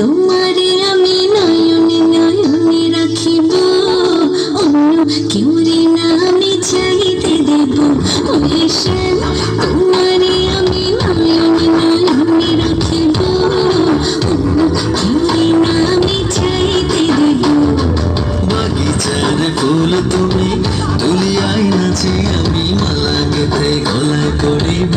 তোমারে আমি নয়নে নয়নে রাখিব। অন্য কেউ রে না আমি চাইতে দেব। ও হেসেন তোমারে আমি নয়নে নয়নে রাখিব। অন্য কেউ রে না আমি চাইতে দেব। বাগিচার ফুল তুমি তুলিয়াই নাচি, আমি মালা গেতে গলা করিব।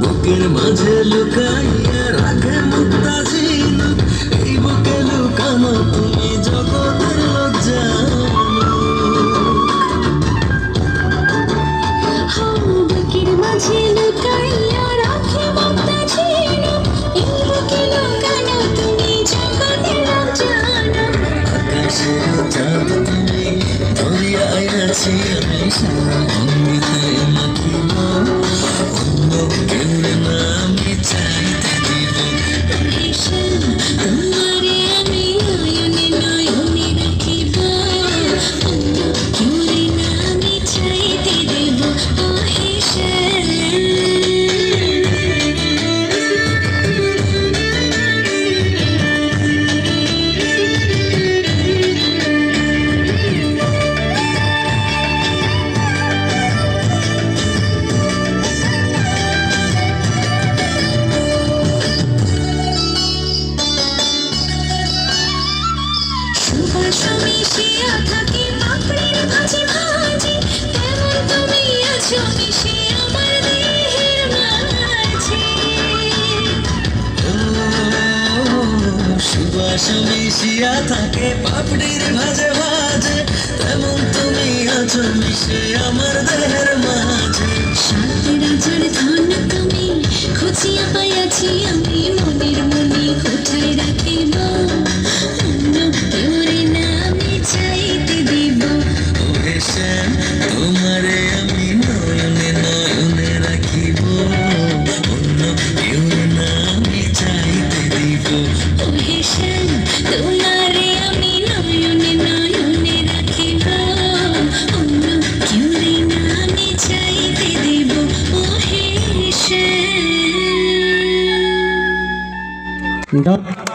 বুকের মাঝে লুকাই আইয়াছি আমি সারা অমৃতায় মাখিব অন্য কেউ না আমি চাইতে দিব তোমারে আমি নয়নে নয়নে রাখিব অন্য কেউরে না আমি চাইতে দেব ও হেসেল সুবাস মিশিয়া থাকে পাপড়ির ভাজি ভাজি। তেমন তুমি আছো সুবাস মিশিয়া থাকে পাপড়ির ভাজে ভাজে। তেমন তুমি আছো মিশে আমার দেহের মাঝে। শান্তি রাজার ধন তুমি খুঁজিয়া পাইয়াছি আমি। 감사합니다.